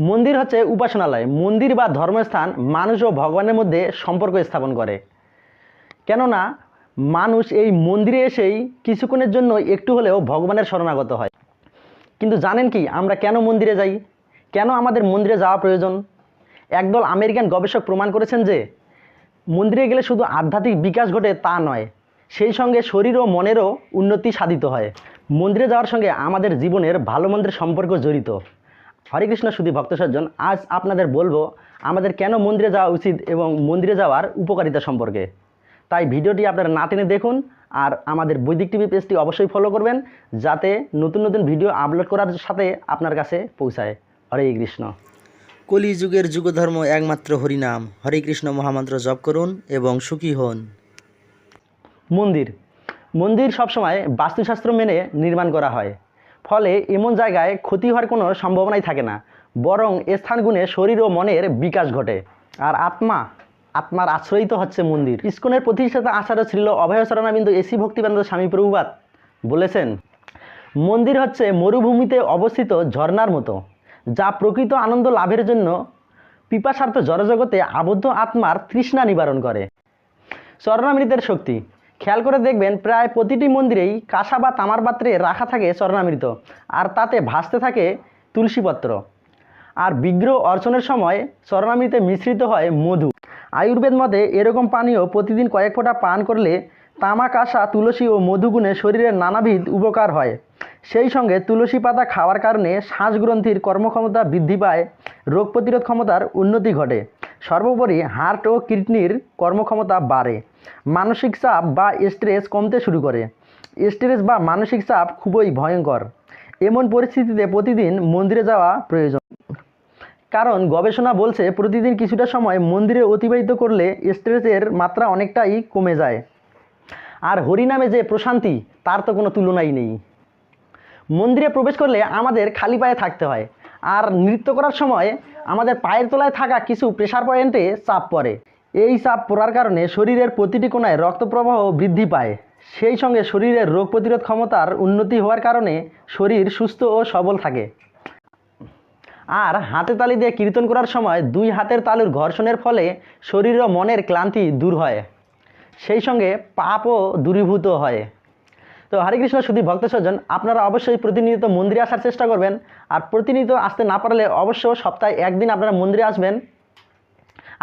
মন্দির হচ্ছে উপাসনালয়। মন্দির বা ধর্মস্থান মানুষ ও ভগবানের মধ্যে সম্পর্ক স্থাপন করে। কেননা, মানুষ এই মন্দিরে এসেই কিছুক্ষণের জন্য একটু হলেও ভগবানের শরণাগত হয়। কিন্তু জানেন কি, আমরা কেন মন্দিরে যাই? কেন আমাদের মন্দিরে যাওয়া প্রয়োজন? একদল আমেরিকান গবেষক প্রমাণ করেছেন যে, মন্দিরে গেলে শুধু আধ্যাত্মিক বিকাশ ঘটে তা নয়, সেই সঙ্গে শরীর ও মনেরও উন্নতি সাধিত হয়। মন্দিরে যাওয়ার সঙ্গে আমাদের জীবনের ভালো মন্দের সম্পর্ক জড়িত। হরে কৃষ্ণ সুধী ভক্ত সজ্জন আজ আপনাদের বলব আমাদের কেন মন্দিরে যাওয়া উচিত এবং মন্দিরে যাওয়ার উপকারিতা সম্পর্কে। তাই ভিডিওটি আপনারা না টেনে দেখুন আর আমাদের বৈদিক টিভি পেজটি অবশ্যই ফলো করবেন যাতে নতুন নতুন ভিডিও আপলোড করার সাথে আপনার কাছে পৌঁছায়। হরে কৃষ্ণ। কলিযুগের যুগধর্ম একমাত্র হরিনাম। হরে কৃষ্ণ মহামন্ত্র জপ করুন এবং সুখী হন। মন্দির। মন্দির সবসময় বাস্তুশাস্ত্র মেনে নির্মাণ করা হয়। ফলে এমন জায়গায় ক্ষতি হওয়ার কোনো সম্ভাবনাই থাকে না, বরং স্থানগুণে শরীর ও মনের বিকাশ ঘটে। আর আত্মা, আত্মার আশ্রয়ই তো হচ্ছে মন্দির। ইস্কনের প্রতিষ্ঠাতা আচার্য ছিল অভয় শরণাবিন্দু এসি ভক্তিবেন্দ্র স্বামী প্রভুপাত। বলেছেন, মন্দির হচ্ছে মরুভূমিতে অবস্থিত ঝর্ণার মতো, যা প্রকৃত আনন্দ লাভের জন্য পিপাসার্থ জড়জগতে আবদ্ধ আত্মার তৃষ্ণা নিবারণ করে। স্বর্ণামৃতের শক্তি খেয়াল করে দেখবেন প্রায় প্রতিটি মন্দিরেই কাঁসা বা তামার পাত্রে রাখা থাকে স্বর্ণামৃত, আর তাতে ভাসতে থাকে তুলসীপত্র আর বিগ্রহ অর্চনের সময় স্বর্ণামৃতে মিশ্রিত হয় মধু। আয়ুর্বেদ মতে এরকম পানীয় প্রতিদিন কয়েক ফোঁটা পান করলে তামা, কাঁসা, তুলসী ও মধুগুণে শরীরের নানাবিধ উপকার হয়। সেই সঙ্গে তুলসী পাতা খাওয়ার কারণে শ্বাসগ্রন্থির কর্মক্ষমতা বৃদ্ধি পায়, রোগ প্রতিরোধ ক্ষমতার উন্নতি ঘটে। সর্বোপরি হার্ট ও কিডনির কর্মক্ষমতা বাড়ে, মানসিক চাপ বা স্ট্রেস কমতে শুরু করে। স্ট্রেস বা মানসিক চাপ খুবই ভয়ঙ্কর। এমন পরিস্থিতিতে প্রতিদিন মন্দিরে যাওয়া প্রয়োজন। কারণ গবেষণা বলছে প্রতিদিন কিছুটা সময় মন্দিরে অতিবাহিত করলে স্ট্রেসের মাত্রা অনেকটাই কমে যায়। আর হরিনামে যে প্রশান্তি, তার তো কোনো তুলনাই নেই। মন্দিরে প্রবেশ করলে আমাদের খালি পায়ে থাকতে হয়। আর নৃত্য করার সময় আমাদের পায়ের তলায় থাকা কিছু প্রেশার পয়েন্টে চাপ পড়ে। এই চাপ পড়ার কারণে শরীরের প্রতিটি কোণায় রক্ত প্রবাহ বৃদ্ধি পায়। সেই সঙ্গে শরীরের রোগ প্রতিরোধ ক্ষমতার উন্নতি হওয়ার কারণে শরীর সুস্থ ও সবল থাকে। আর হাতে তালি দিয়ে কীর্তন করার সময় দুই হাতের তালুর ঘর্ষণের ফলে শরীর ও মনের ক্লান্তি দূর হয়। সেই সঙ্গে পাপও দূরীভূত হয়। তো হরে কৃষ্ণ শুধু ভক্ত স্বজন আপনারা অবশ্যই প্রতিনিয়ত মন্দিরে আসার চেষ্টা করবেন। আর প্রতিনিয়ত আসতে না পারলে অবশ্য সপ্তাহে একদিন আপনারা মন্দিরে আসবেন।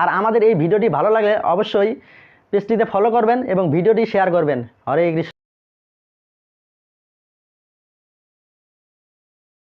আর আমাদের এই ভিডিওটি ভালো লাগলে অবশ্যই পেজটিতে ফলো করবেন এবং ভিডিওটি শেয়ার করবেন। হরে কৃষ্ণ।